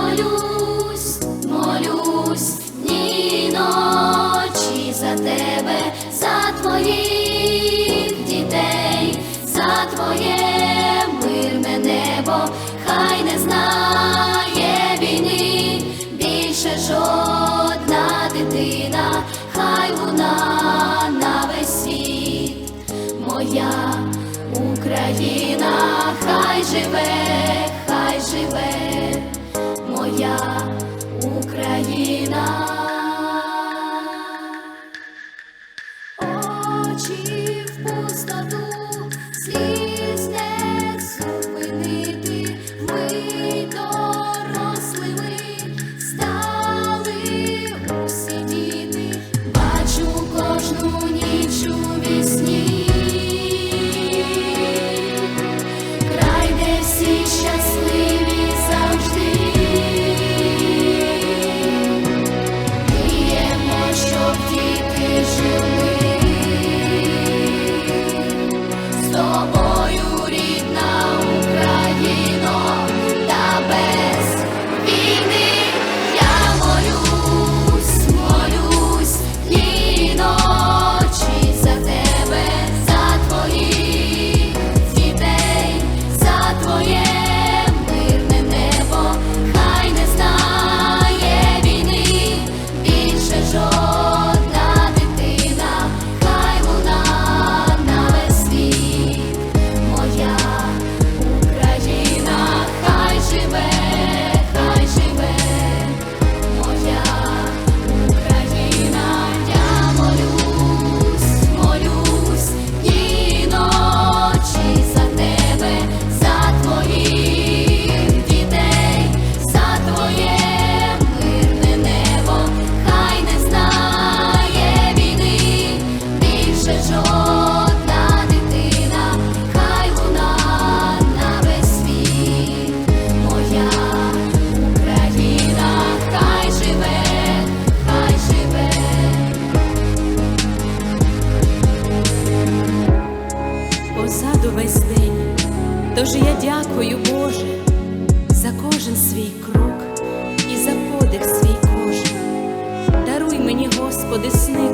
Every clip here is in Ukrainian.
молюсь, молюсь дні ночі за тебе, за твоїх дітей, за твоє мирне небо, хай не знає війни, більше жодна дитина, хай луна на моя Україна, хай живе, хай живе, моя Україна. Очі в пустоту, сліз більше жодна дитина, хай луна на весь світ, моя Україна, хай живе, хай живе. позаду весь день. Тож я дякую, Боже, за кожен свій крок і за подих свій кожен. Даруй мені, Господи, сни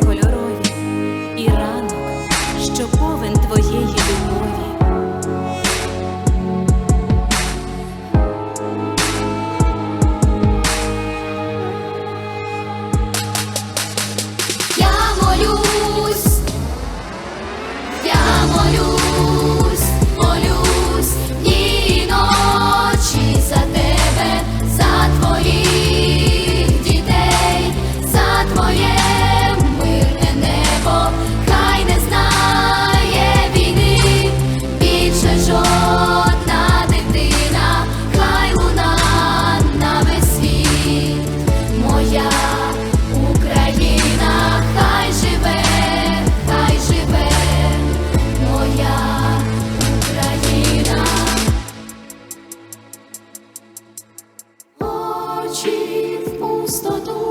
пустоту.